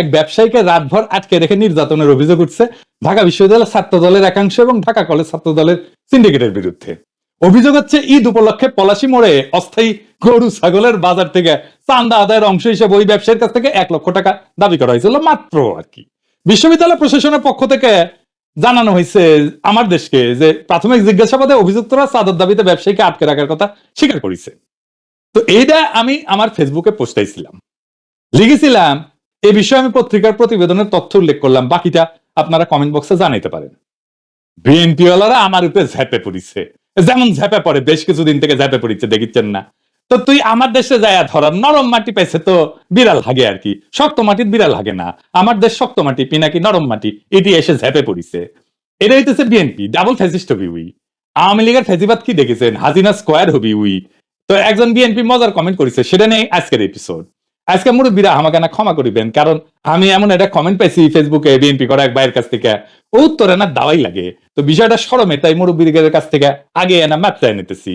এক ব্যবসায়ীকে রাতভর আটকে রেখে নির্যাতনের অভিযোগ উঠছে ঢাকা বিশ্ববিদ্যালয়ের ছাত্র দলের একাংশ এবং ঢাকা কলেজ ছাত্র দলের সিন্ডিকেটের বিরুদ্ধে। অভিযোগ হচ্ছে, ঈদ উপলক্ষে পলাশি মোড়ে অস্থায়ী গরু ছাগলের বাজার থেকে চান্দা আদায়ের অংশ হিসেবে ওই ব্যবসায়ীর কাছ থেকে এক লক্ষ টাকা দাবি করা হয়েছিল, মাত্র আর কি। বিশ্ববিদ্যালয় প্রশাসনের পক্ষ থেকে জানানো হয়েছে আমার দেশকে যে প্রাথমিক জিজ্ঞাসাবাদে অভিযুক্তরা চাঁদার দাবিতে ব্যবসায়ীকে আটকে রাখার কথা স্বীকার করেছে। তো এইটা আমি আমার ফেসবুকে পোস্টাইছিলাম লিখেছিলাম এই বিষয়ে আমি পত্রিকার প্রতিবেদনের তথ্য উল্লেখ করলাম। বাকিটা আপনারা কমেন্ট বক্সে জানাইতে পারেন। বিএনপি ওয়ালারা আমার উপরে ঝ্যাপে পড়িছে। যেমন ঝ্যাপে পড়ে, বেশ কিছুদিন থেকে ঝ্যাপে পড়িছে, দেখিচ্ছেন না। তো তুই আমার দেশে যায় ধর, নরম মাটি পাইছে তো বিড়াল হাগে আর কি। শক্ত মাটির বিড়াল হাগে না। আমার দেশ শক্ত মাটি, পিনাকি নরম মাটি, এটি এসে ঝ্যাপে পড়িছে। এটা হইতেছে বিএনপি ডাবল ফ্যাসিস্ট হবি উই। আওয়ামী লীগের ফ্যাসিবাদ কি দেখেছেন? হাজিনা স্কোয়ার হবি উই। তো একজন বিএনপি মজার কমেন্ট করেছে, সেটা নেই আজকের এপিসোড আজকে মুরব্বীরা আমাকে না ক্ষমা করিবেন, কারণ আমি এমন একটা কমেন্ট পাইছি ফেসবুকে বিএনপি করা এক ভাইয়ের কাছ থেকে। ও উত্তরে না দাওয়াই লাগে। তো বিষয়টা সরমে, তাই মুরব্বীদের কাছ থেকে আগে এনা মাত্রায় নিতেছি।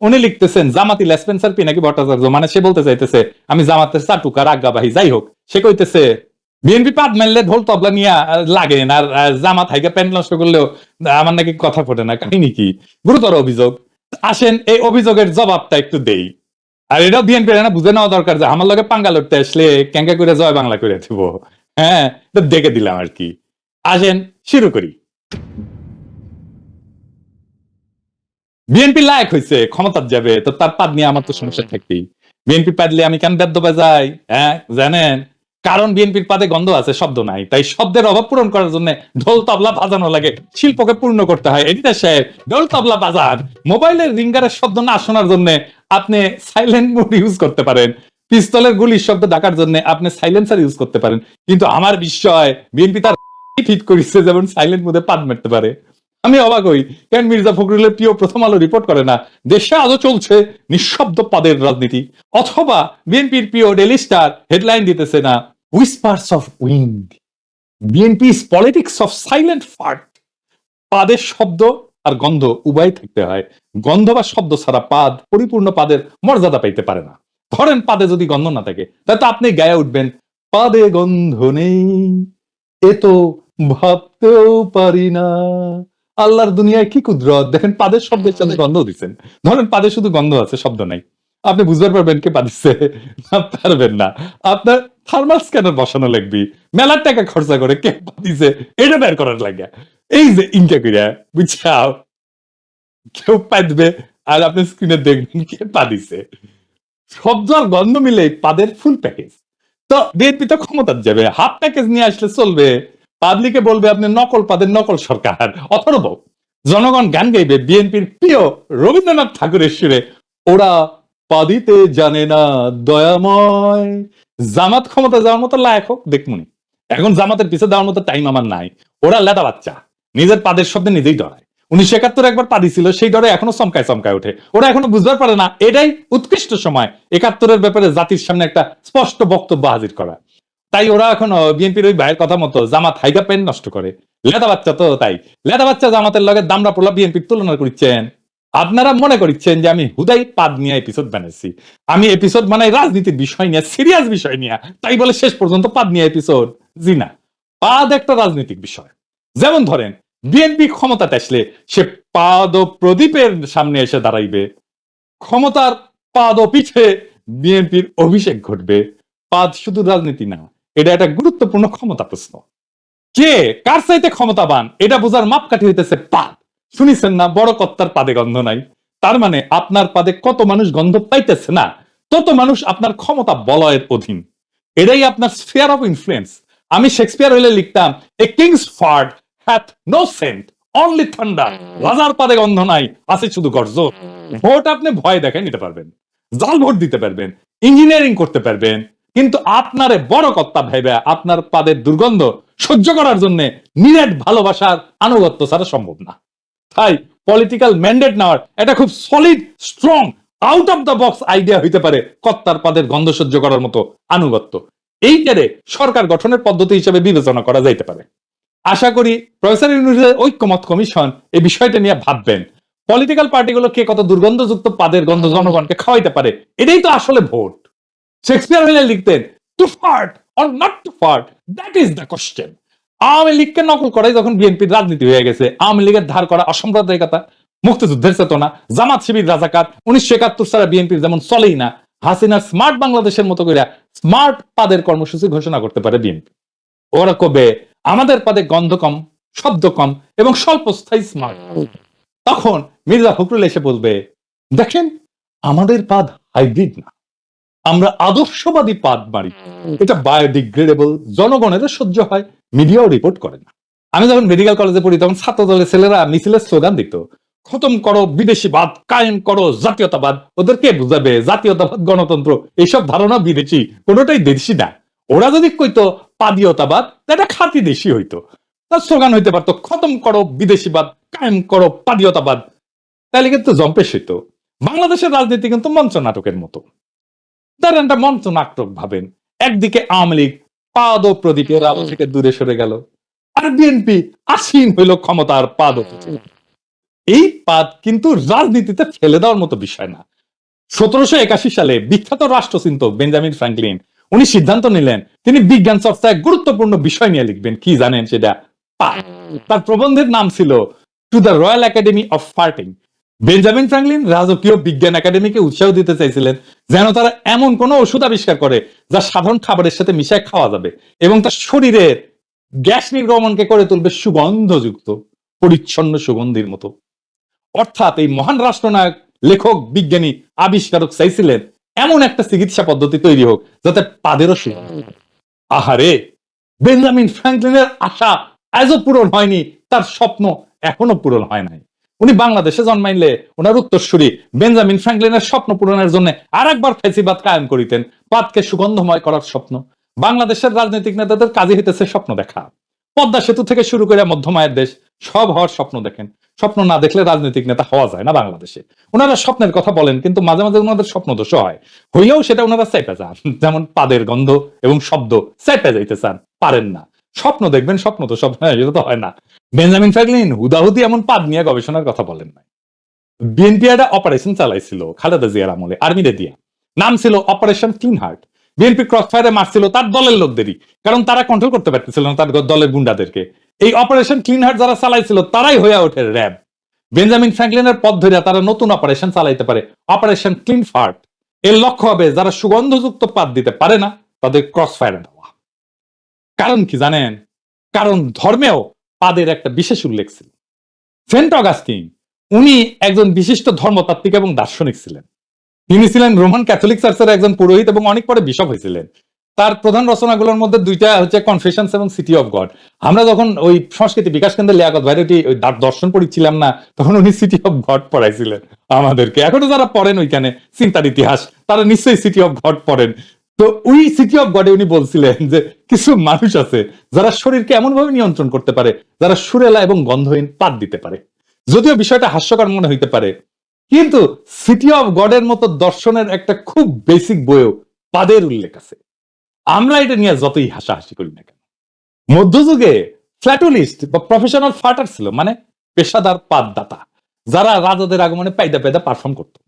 উনি লিখতেছেন, জামাতি লেসপেন্সার পিনাকি ভট্টাচার্য? মানে সে বলতে চাইতেছে, আমি জামাতের চাটুকার আজ্ঞাবাহী যাই হোক। সে কইতেছে বিএনপি পাত মারলে ঢোল তবলা নিয়ে লাগে না, আর জামাত হাইকে প্যান্ট নষ্ট করলেও আমার নাকি কথা ফোটে না, কাহিনী কি? গুরুতর অভিযোগ। আসেন, এই অভিযোগের জবাবটা একটু দেই। আর এটাও বিএনপি বুঝে নেওয়া দরকার যে আমার লগে পাঙ্গা লড়তে আসলে ক্যাঙ্কা করে জয় বাংলা করে দিব। হ্যাঁ দেখে দিলাম আর কি। আসেন, শুরু করি। বিএনপি লায়ক হয়েছে ক্ষমতার যাবে, তো তার পাদ নিয়ে আমার তো সমস্যা থাকবেই বিএনপি পাদলে আমি কেন বেদ্য যাই হ্যাঁ জানেন? কারণ বিএনপির পাদে গন্ধ আছে, শব্দ নাই। তাই শব্দের অভাব পূরণ করার জন্য ঢোল তবলা বাজানো লাগে, শিল্পকে পূর্ণ করতে হয়। এডিটার সাহেব ঢোল তবলা বাজার মোবাইলের রিঙ্গারের শব্দ না শোনার জন্য আপনি সাইলেন্ট মোড ইউজ করতে পারেন। পিস্তলের গুলির শব্দ ডাকার জন্য আপনি সাইলেন্সার ইউজ করতে পারেন। কিন্তু আমার বিষয় বিএনপি তার ফিট করেছে যেমন সাইলেন্ট মোডে পাদ মারতে পারে। আমি অবাক হই, কেন মির্জা ফখরুলের প্রিয় প্রথম আলো রিপোর্ট করে না? দেশে আজও চলছে নিঃশব্দ পদের রাজনীতি। অথবা বিএনপির প্রিয় ডেলি স্টার হেডলাইন দিতেছে না। Whispers of wind BNP politics of silent fart পাদের শব্দ আর গন্ধ উভয় থাকতে হয়। গন্ধ বা শব্দ ছাড়া পাদ, পরিপূর্ণ পাদের মর্যাদা পাইতে পারে না। ধরেন পাদে যদি গন্ধ না থাকে, তাহলে তো আপনি গায়ে উঠবেন, পাদে গন্ধ নেই। এ তো ভাবতেও পারি না। আল্লাহর দুনিয়ায় কি কুদরত? দেখেন পাদের শব্দের সাথে গন্ধ দিচ্ছেন। ধরেন পাদে শুধু গন্ধ আছে, শব্দ নাই। আপনি বুঝতে পারবেন কে না, পারবেন না। আপনার থার্মাল স্ক্যানার বসানো লাগবে। মেলার টাকা খরচা করে কে পাদিছে এটা বের করার লাগে। এই যে ইনকা কইরা বুঝছাও? কেউ পাদবে আর আপনি স্ক্রিনে দেখবেন কে পাদিছে শব্দ আর গন্ধ মিলে পাদের ফুল প্যাকেজ তো বিএনপি তো ক্ষমতার যাবে। হাফ প্যাকেজ নিয়ে আসলে চলবে। পাবলিকে বলবে আপনি নকল পাদের নকল সরকার। অথর্ব। জনগণ গান গাইবে। বিএনপির প্রিয় রবীন্দ্রনাথ ঠাকুরের সুরে। ওরা পাদিতে জানে না দয়াময়। জামাত ক্ষমতা যাওয়ার মতো লায়ক হোক, দেখমুনি। এখন জামাতের পিছে দেওয়ার মতো টাইম আমার নাই। ওরা লেদা বাচ্চা। নিজের পাদের শব্দে নিজেই ডরায়। উনিশশো একাত্তর একবার পাদি ছিল, সেই ডরে এখনও চমকায় চমকায় ওঠে। ওরা এখনও বুঝতে পারে না, এটাই উৎকৃষ্ট সময়। একাত্তরের ব্যাপারে জাতির সামনে একটা স্পষ্ট বক্তব্য হাজির করা। তাই ওরা এখনও বিএনপির ওই ভাইয়ের কথা মতো জামাত হাইগা পেন নষ্ট করে। লেদা বাচ্চা তো তাই। লেদা বাচ্চা জামাতের লগে দামরা পোলা বিএনপির তুলনা করছেন। আপনারা মনে করছেন যে আমি হুদাই পাদ নিয়ে এপিসোড বানাইছি। আমি এপিসোড বানাই রাজনীতির বিষয় নিয়ে সিরিয়াস বিষয় নিয়ে। তাই বলে শেষ পর্যন্ত পাদ নিয়ে এপিসোড জি না। পাদ একটা রাজনৈতিক বিষয়। যেমন ধরেন বিএনপি ক্ষমতাতে আসলে সে পাদ প্রদীপের সামনে এসে দাঁড়াইবে। ক্ষমতার পাদ ও পিঠে বিএনপির অভিষেক ঘটবে। পাদ শুধু রাজনীতি না, এটা একটা গুরুত্বপূর্ণ ক্ষমতা প্রশ্ন। কে কার চাইতে ক্ষমতাবান, এটা বোঝার মাপকাঠি হইতেছে পাদ। শুনিছেন না, বড় কর্তার পাদে গন্ধ নাই। তার মানে আপনার পাদে কত মানুষ গন্ধ পাইতেছে না, তত মানুষ আপনার ক্ষমতা বলয়ের অধীন। এটাই আপনার স্ফিয়ার অফ ইনফ্লুয়েন্স আমি শেক্সপিয়ার হইলে লিখতাম a king's fart hath no scent only thunder রাজার পাদে গন্ধ নাই, আছে শুধু গর্জ। ভোট আপনি ভয় দেখে নিতে পারবেন, জাল ভোট দিতে পারবেন ইঞ্জিনিয়ারিং করতে পারবেন। কিন্তু আপনারে বড় কর্তা ভেবে আপনার পাদের দুর্গন্ধ সহ্য করার জন্য নিরেট ভালোবাসার আনুগত্য ছাড়া সম্ভব না। তাই পলিটিক্যাল ম্যান্ডেট নেওয়ার এটা খুব solid strong out of the box idea হইতে পারে কর্তার পাদের গন্ধ সহ্য করার মতো আনুগত্য। এই এইটারে সরকার গঠনের পদ্ধতি হিসেবে বিবেচনা করা যাইতে পারে। আশা করি প্রফেসর ইউনিভার্সিটির ঐক্যমত কমিশন এই বিষয়টা নিয়ে ভাববেন। পলিটিক্যাল পার্টিগুলো কে কত দুর্গন্ধযুক্ত পাদের গন্ধ জনগণকে খাওয়াইতে পারে, এটাই তো আসলে ভোট। শেক্সপিয়ার হইলে লিখতেন to fart or not to fart that is the question Awami লীগকে নকল করাই যখন বিএনপির রাজনীতি হয়ে গেছে, আওয়ামী লীগের ধার করা অসাম্প্রদায়িকতা, মুক্তিযুদ্ধের চেতনা, জামাত শিবির রাজাকার, উনিশশো একাত্তর সালে বিএনপির যেমন চলেই না, হাসিনার স্মার্ট বাংলাদেশের মতো করে স্মার্ট পাদের কর্মসূচি ঘোষণা করতে পারে বিএনপি। ওরা কবে আমাদের পাদে গন্ধ কম, শব্দ কম এবং স্বল্পস্থায়ী স্মার্ট। তখন মির্জা ফখরুল এসে বলবে, দেখেন, আমাদের পাদ হাইব্রিড না। আমরা আদর্শবাদী পাদ মারি। এটা বায়োডিগ্রেডেবল জনগণের সহ্য হয় মিডিয়াও রিপোর্ট করে না। আমি যখন মেডিকেল কলেজে পড়ি তখন ছাত্র দলের ছেলেরা মিছিলের স্লোগান দিত খতম করো বিদেশিবাদ কায়েম করো জাতীয়তাবাদ। ওদের কে বুঝাবে জাতীয়তাবাদ গণতন্ত্র এইসব ধারণা বিদেশি কোনোটাই দেশি না। ওরা যদি কইতো পাদীয়তাবাদ এটা খাতি দেশি হইতো। তার স্লোগান হইতে পারতো খতম করো বিদেশিবাদ কায়েম করো পাদীয়তাবাদ। তাহলে কিন্তু জম্পেশ হইতো। বাংলাদেশের রাজনীতি কিন্তু মঞ্চ নাটকের মতো। তার একটা মঞ্চ নাটক ভাবেন। একদিকে আওয়ামী লীগ পাদ প্রদীপের আলো থেকে দূরে সরে গেল আর বিএনপি আসীন হইল ক্ষমতার পাদ এই পাদ কিন্তু রাজনীতিতে ফেলে দেওয়ার মতো বিষয় না। সতেরোশো একাশি সালে বিখ্যাত রাষ্ট্রচিন্তক বেঞ্জামিন ফ্র্যাঙ্কলিন উনি সিদ্ধান্ত নিলেন তিনি বিজ্ঞান চর্চায় গুরুত্বপূর্ণ বিষয় নিয়ে লিখবেন। কি জানেন সেটা? তার প্রবন্ধের নাম ছিল to the royal academy of farting Benjamin Franklin রাজকীয় বিজ্ঞান একাডেমিকে উৎসাহ দিতে চাইছিলেন যেন তারা এমন কোন ওষুধ আবিষ্কার করে যা সাধারণ খাবারের সাথে মিশায় খাওয়া যাবে এবং তার শরীরের গ্যাস নির্গমনকে করে তুলবে সুগন্ধযুক্ত, পরিচ্ছন্ন সুগন্ধির মতো অর্থাৎ এই মহান রাষ্ট্রনায়ক, লেখক, বিজ্ঞানী, আবিষ্কারক চাইছিলেন এমন একটা চিকিৎসা পদ্ধতি তৈরি হোক যাতে পাদেরও। আহারে বেঞ্জামিন ফ্র্যাঙ্কলিনের আশা আজও পূরণ হয়নি, তার স্বপ্ন এখনও পূরণ হয় নাই উনি বাংলাদেশে জন্মাইলে ওনার উত্তরসূরি বেঞ্জামিন ফ্র্যাঙ্কলিনের স্বপ্ন পূরণের জন্য আর একবার ফেসিবাদ কায়েম করিতেন। পাদকে সুগন্ধময় করার স্বপ্ন। বাংলাদেশের রাজনৈতিক নেতাদের কাজে হইতেছে স্বপ্ন দেখা। পদ্মা সেতু থেকে শুরু করে মধ্যমায়ের দেশ, সব হওয়ার স্বপ্ন দেখেন। স্বপ্ন না দেখলে রাজনৈতিক নেতা হওয়া যায় না বাংলাদেশে। ওনারা স্বপ্নের কথা বলেন, কিন্তু মাঝে মাঝে ওনাদের স্বপ্ন দোষ হয়। হইলেও সেটা ওনারা চাইপে যান যেমন পাদের গন্ধ এবং শব্দ চাইপে যাইতে চান। পারেন না। স্বপ্ন দেখবেন, স্বপ্ন তো স্বপ্ন এটা তো হয় না। বেঞ্জামিন ফ্র্যাঙ্কলিন হুদাহুদি এমন পাদ নিয়ে গবেষণার কথা বলেন নাই। বিএনপি একটা অপারেশন চালাইছিল, খালেদা জিয়ার আমলে আর্মিরে দিয়া। নাম ছিল operation clean heart BNP cross ফায়ারে মারছিল, তার দলের লোকদেরই, কারণ তারা কন্ট্রোল করতে পারতেছিল না তার দলের গুন্ডাদেরকে। এই অপারেশন ক্লিন হার্ট যারা চালাইছিল, তারাই হয়ে ওঠে র্যাব। বেঞ্জামিন ফ্র্যাঙ্কলিনের পথ ধরে তারা নতুন অপারেশন চালাইতে পারে অপারেশন ক্লিন ফার্ট এর লক্ষ্য হবে, যারা সুগন্ধযুক্ত পাত দিতে পারে না, তাদের ক্রস ফায়ারে কারণ কি জানেন? কারণ ধর্মেও পাদের একটা বিশেষ উল্লেখ ছিল। সেন্ট অগাস্টিন, উনি একজন বিশিষ্ট ধর্মতাত্ত্বিক এবং দার্শনিক ছিলেন। তিনি ছিলেন রোমান ক্যাথলিক চার্চের একজন পুরোহিত এবং অনেক পরে বিশপ হয়েছিলেন। তার প্রধান রচনাগুলোর মধ্যে দুইটা হচ্ছে কনফেশনস এবং সিটি অফ গড। আমরা যখন ওই সংস্কৃতি বিকাশ কেন্দ্রে লিয়াকত ভাইরটি ওই দার- দর্শন পড়িছিলাম না, তখন উনি সিটি অফ গড পড়াইছিলেন আমাদেরকে। এখনও যারা পড়েন ওইখানে, চিন্তার ইতিহাস, তারা নিশ্চয়ই সিটি অফ গড পড়েন। তো ওই সিটি অফ গডে উনি বলছিলেন যে কিছু মানুষ আছে যারা শরীরকে এমন ভাবে নিয়ন্ত্রণ করতে পারে, যারা সুরেলা এবং গন্ধহীন পাত দিতে পারে। যদিও বিষয়টা হাস্যকর মনে হইতে পারে, কিন্তু সিটি অফ গডের মতো দর্শনের একটা খুব বেসিক বইও পাদের উল্লেখ আছে। আমরা এটা নিয়ে যতই হাসাহাসি করি না কেন। মধ্যযুগে ফ্ল্যাটুলিস্ট বা প্রফেশনাল ফাটার ছিল মানে পেশাদার পাদদাতা যারা রাজাদের আগমনে পাইদা পাইদা পারফর্ম করতো।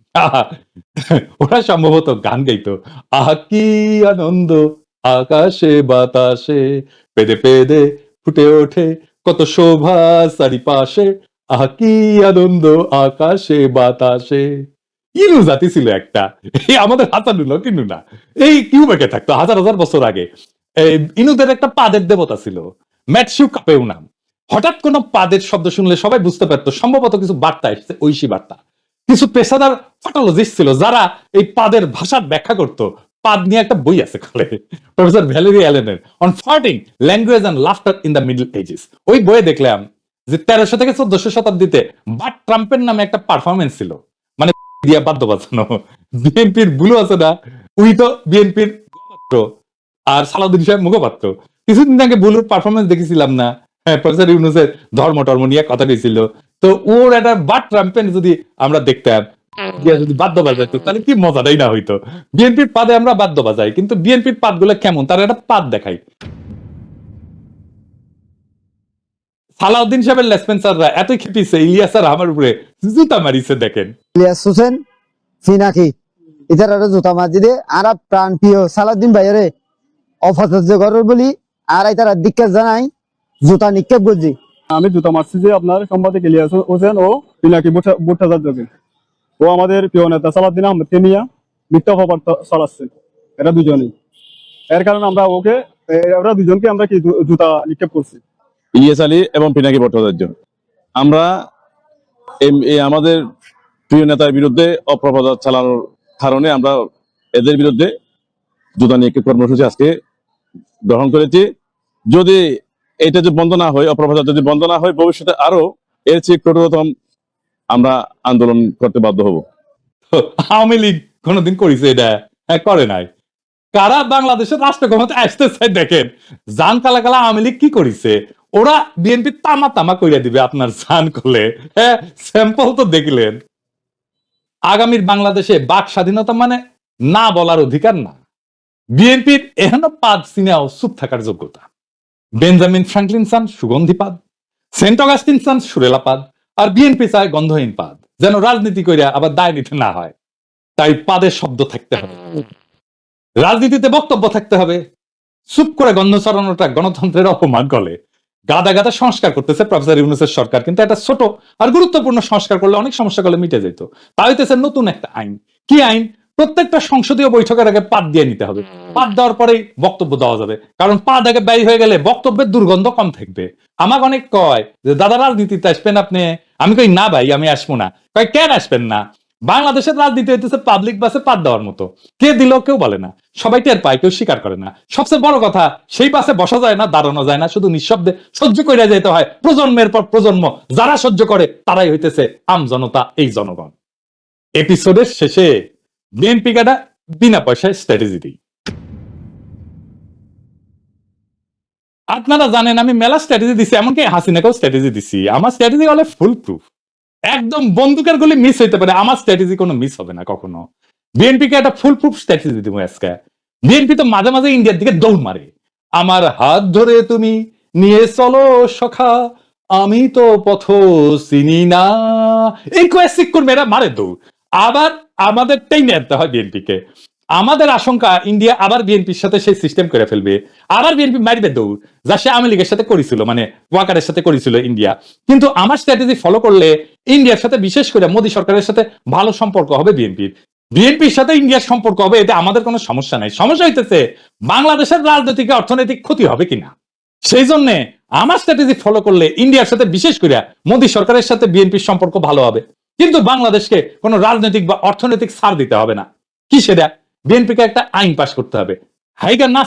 ওরা সম্ভবত গান গাইতো। আহা, কি আনন্দ, আকাশে, বাতাসে, পেদে পেদে ফুটে ওঠে কত শোভা চারিপাশে। আহা, কি আনন্দ, আকাশে, বাতাসে। ইনু জাতি ছিল একটা। এই আমাদের হাসানুল্লাহ কিনু না। এই কিউবেকে থাকতো, হাজার হাজার বছর আগে। ইনুদের একটা পাদের দেবতা ছিল। ম্যাটসিউ কাপেও নাম হঠাৎ কোনো পাদের শব্দ শুনলে সবাই বুঝতে পারতো, সম্ভবত কিছু বার্তা এসেছে, ঐশী বার্তা। কিছু পেশাদার ফটোলজিস্ট ছিল যারা এই পাদের ভাষার ব্যাখ্যা করত। পাদ নিয়ে একটা বই আছে কলে professor Valerie অ্যালেনের on farting language and laughter in the middle ages ওই বইয়ে দেখলাম যে তেরোশো থেকে চোদ্দশো শতাব্দীতে বাট ট্রাম্পের নামে একটা পারফরমেন্স ছিল। মানে দিয়া বাদ্য বাজানো বিএনপির বুলু আছে না। উনি তো বিএনপির আর সালাউদ্দিন সাহেব মুখপাত্র। কিছুদিন আগে বুলুর পারফরমেন্স দেখেছিলাম না। হ্যাঁ প্রফেসর ইউনুসের ধর্ম টর্ম নিয়ে কথা দিয়েছিল। তো ওর একটা বাট ট্রাম্পেন যদি আমরা দেখতাম যদি বাদ্য তাহলে কি না হইতো? বিএনপির পাদে আমরা বাদ্য বাজাই, কিন্তু বিএনপির কেমন? তার একটা পাদ দেখাই। সালাউদ্দিন সাহেবের লেসপেন্সাররা এতই খেপিছে, ইলিয়াস আর আমার উপরে জুতা মারিছে, দেখেন। ইলিয়াস হোসেন, ফিনাকি ইতার আরও জুতা মাজি দে। আর প্রাণ প্রিয় সালাউদ্দিন ভাইয়েরে অপচর্য করার বলি, আর এই তারা দিক্কাত জানাই, জুতা নিক্ষেপ করছি। আমি জুতা মারছি যে আপনার সম্পাদক ইলিয়াস হোসেন ও পিনাকি ভট্টাচার্যকে। ও আমাদের প্রিয় নেতা সালাদ্দিন আহমেদকে মিথ্যা অপবাদ ছড়াচ্ছে। এরা দুজনেই। এর কারণে আমরা ওকে, এ- ওরা দুজনকে আমরা কি জুতা নিক্ষেপ করছি? ইলিয়াস আলী এবং পিনাকি ভট্টাচার্য। আমরা আমাদের প্রিয় নেতার বিরুদ্ধে অপপ্রচার চালানোর কারণে আমরা এদের বিরুদ্ধে জুতা নিক্ষেপ কর্মসূচি আজকে গ্রহণ করেছি। যদি এটা যদি বন্ধ না হয়, অপপ্রচার যদি বন্ধ না হয়, ভবিষ্যতে আরও এর চেয়ে কঠোরতম আমরা আন্দোলন করতে বাধ্য হব। আওয়ামী লীগ কোনোদিন করেছে এটা? হ্যাঁ করে নাই। কারা বাংলাদেশের রাষ্ট্র ক্ষমতা আসতে চাই দেখেন, জান কালা কালা আওয়ামী লীগ কি করেছে? ওরা বিএনপি তামা তামা কইরা দিবে আপনার জান করলে হ্যাঁ স্যাম্পল তো দেখলেন। আগামীর বাংলাদেশে বাক স্বাধীনতা মানে না বলার অধিকার না। বিএনপির এখনও পাদ সিনেও চুপ থাকার যোগ্যতা। বেঞ্জামিন ফ্রাঙ্কলিন চান, সুগন্ধি পাদ। সেন্ট অগাস্টিন চান, সুরেলা পাদ। আর বিএনপি চায় গন্ধহীন পাদ, যেন রাজনীতি কইরা আবার দায় নিতে না হয়। তাই পাদের শব্দ থাকতে হবে। রাজনীতিতে বক্তব্য থাকতে হবে। চুপ করে গন্ধ ছড়ানোটা গণতন্ত্রের অপমান গলে। গাদা গাদা সংস্কার করতেছে প্রফেসর ইউনুসের সরকার, কিন্তু একটা ছোট আর গুরুত্বপূর্ণ সংস্কার করলে অনেক সমস্যা করলে মিটে যেত। তা হইতেছে নতুন একটা আইন। কি আইন? প্রত্যেকটা সংসদীয় বৈঠকের আগে পাদ দিয়ে নিতে হবে। পাদ দেওয়ার পরেই বক্তব্য দেওয়া যাবে। কারণ পাদ আগে ব্যয় হয়ে গেলে বক্তব্যের দুর্গন্ধ কম থাকবে। আমাকে অনেক কয় যে দাদা রাজনীতিতে আসবেন আপনি? আমি কই না ভাই আমি আসব না। কয় কেন আসবেন না? বাংলাদেশের রাজনীতি হইতেছে পাবলিক বাসে পাদ দেওয়ার মতো। কে দিল কেউ বলে না। সবাই টের পায় কেউ স্বীকার করে না। সবচেয়ে বড় কথা সেই বাসে বসা যায় না দাঁড়ানো যায় না শুধু নিঃশব্দে সহ্য করে যেতে হয়। প্রজন্মের পর প্রজন্ম যারা সহ্য করে তারাই হইতেছে আম জনতা এই জনগণ। এপিসোডের শেষে বিএনপি কাটা বিনা পয়সায় স্ট্র্যাটেজি দিই। আপনারা জানেন আমি মেলা স্ট্র্যাটেজি দিছি, এমনকি হাসিনাকেও স্ট্র্যাটেজি দিছি। আমার স্ট্র্যাটেজি হলে ফুল প্রুফ একদম বন্দুকের গুলি মিস হইতে পারে, আমার স্ট্র্যাটেজি কোনো মিস হবে না কখনো। বিএনপি কে একটা ফুল প্রুফ স্ট্র্যাটেজি দিব আজকে। বিএনপি তো মাঝে মাঝে ইন্ডিয়ার দিকে দৌড় মারে। আমার হাত ধরে তুমি নিয়ে চলো সখা, আমি তো পথ চিনি না। এই কোয়েসিক করবে এরা মারে দৌড়। আবার আমাদের টেনে আনতে হয় বিএনপি কে আমাদের আশঙ্কা, ইন্ডিয়া আবার বিএনপির সাথে সেই সিস্টেম করে ফেলবে। আবার বিএনপি মারবে দৌড়, যা সে আওয়ামী লীগের সাথে করেছিল মানে ওয়াকারের সাথে করেছিল ইন্ডিয়া। কিন্তু আমার স্ট্র্যাটেজি ফলো করলে ইন্ডিয়ার সাথে, বিশেষ করে মোদী সরকারের সাথে ভালো সম্পর্ক হবে বিএনপির। বিএনপির সাথে ইন্ডিয়ার সম্পর্ক হবে, এতে আমাদের কোনো সমস্যা নাই। সমস্যা হইতেছে, বাংলাদেশের রাজনৈতিক অর্থনৈতিক ক্ষতি হবে কিনা? সেই জন্য আমার স্ট্র্যাটেজি ফলো করলে ইন্ডিয়ার সাথে, বিশেষ করে মোদী সরকারের সাথে বিএনপির সম্পর্ক ভালো হবে। কিন্তু বাংলাদেশকে কোনো রাজনৈতিক বা অর্থনৈতিক সার দিতে হবে না। কি সেটা বিএনপিকে একটা আইন পাশ করতে হবে। হাইগার না